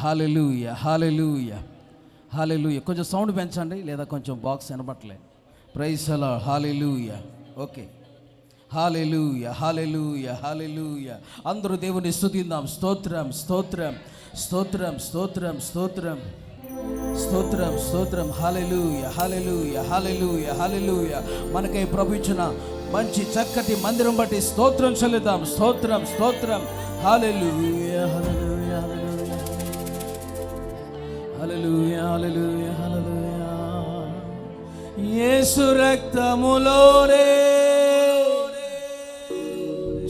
Hallelujah hallelujah hallelujah hallelujah కొంచెం sound పెంచండి లేదా కొంచెం బాక్స్ వినబట్టలే ప్రైస్ అలా hallelujah okay hallelujah hallelujah hallelujah అందరూ దేవుని స్థుతిందాం స్తోత్రం స్తోత్రం స్తోత్రం స్తోత్రం స్తోత్రం. స్తోత్రం స్తోత్రం. హాలెలూయ హాలెలూయ హాలెలూయ హాలెలూయ మనకై ప్రభు ఇచ్చిన మంచి చక్కటి మందిరం బట్టి స్తోత్రం చెల్లిద్దాం స్తోత్రం స్తోత్రం. హాలెలూయ హాలెలూయ యేసు రక్తములోనే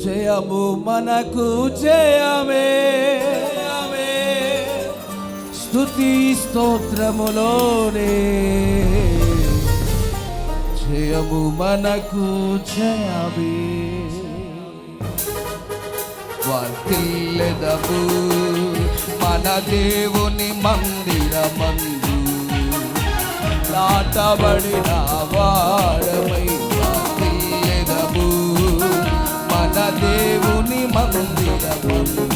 జయము మనకు జయమే. జయమే. స్తుతి స్తోత్రములోనే జయము మనకు జయమే. వర్తిల్లెదము మన దేవుని మందిరమందు నాటబడిన వారమై వర్తిల్లెదము మన దేవుని మందిరమందు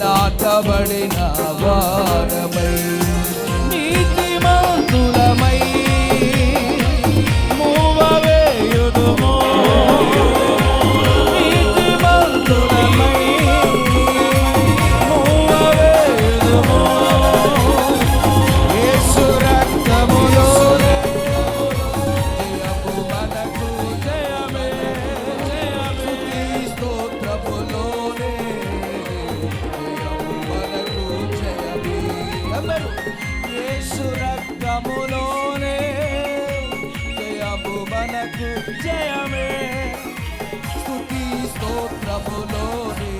నాటబడిన వారమై మనకు జయమే. స్థుతి స్తోత్రములోని.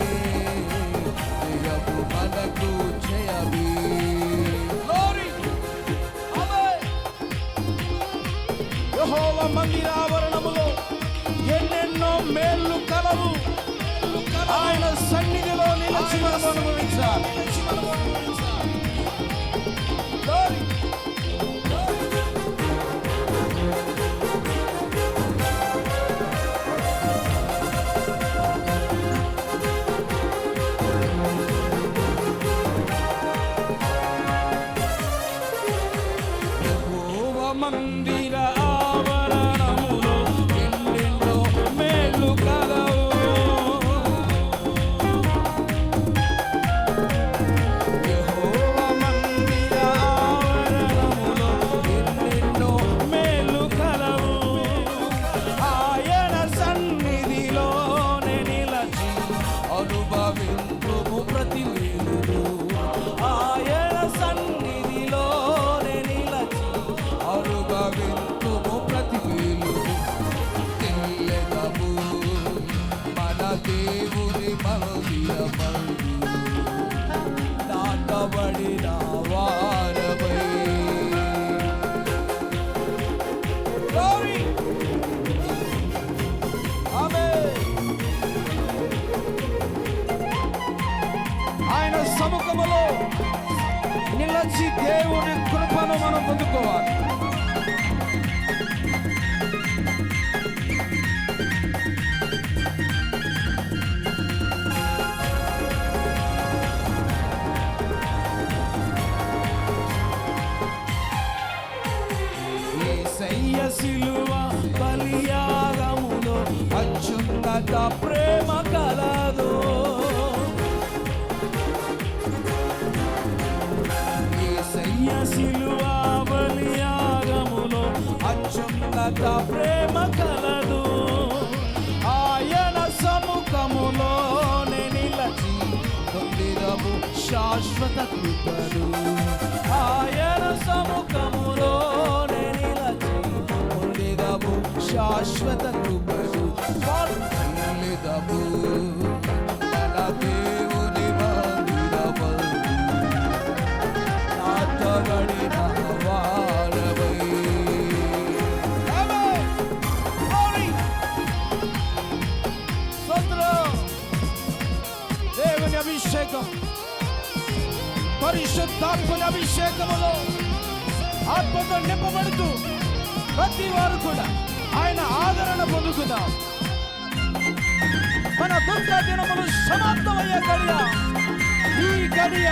జయము మనకు జయమే. Glory! Amen! యెహోవా ఎన్నెన్నో మేళ్ళు కలవు. ఆయన సన్నిధిలో నిలిచి మనం అనుభవించాలి దేవుని మందిరమందు నాటబడిన వారమై. ఆయన సముఖములో నిలచి దేవుని కృపను మనం పొందుకోవాలి. ప్రేమ కలదు. యేసయ్య సిలువ అత్యున్నత ప్రేమ కలదు. ఆయన సముఖములోనే నిలచి పొందిదము శాశ్వత కృపలు. ఆయన సముఖములోనే నిలచి పొందిదము శాశ్వత కృపలు. తెల్లెదము మన దేవుని మందిరమందు నాటబడిన వారమై Amen. Glory. స్తోత్రం. దేవుని అభిషేకం పరిశుద్ధాత్మని అభిషేకములో ఆత్మతో నింపబడుతూ ప్రతి వారు కూడా ఆయన ఆదరణ పొందుకుందాం మన దుఃఖ దినములు సమాప్తమయ్యే గడియ ఈ గడియ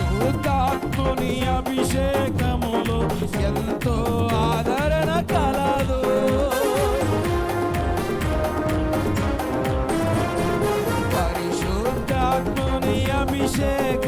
పరిశుద్ధాత్ముని అభిషేకములు ఎంతో ఆదరణ కలదు పరిశుద్ధాత్ముని అభిషేక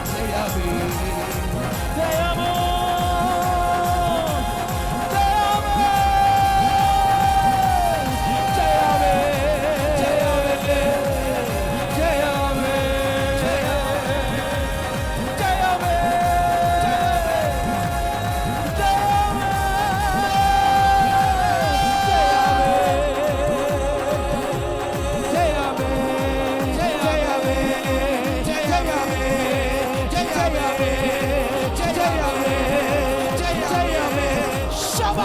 te amé. Te amo.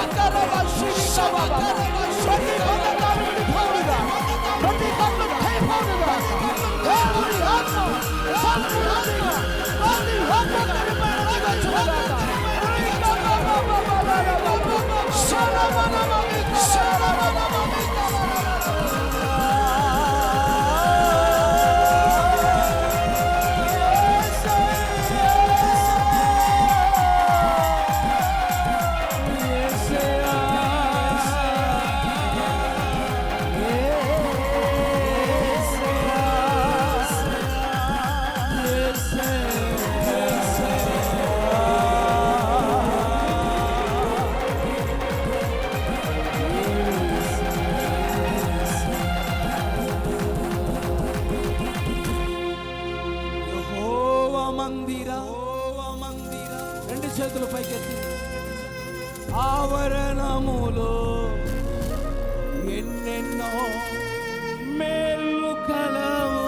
Shut up, చేతులు పైకెత్తి. ఆవరణములో ఎన్నెన్నో మేలు కలవు.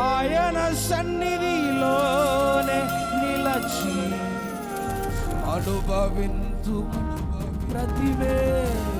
ఆయన సన్నిధిలోనే నిలచి అనుభవింతు ప్రతివేలు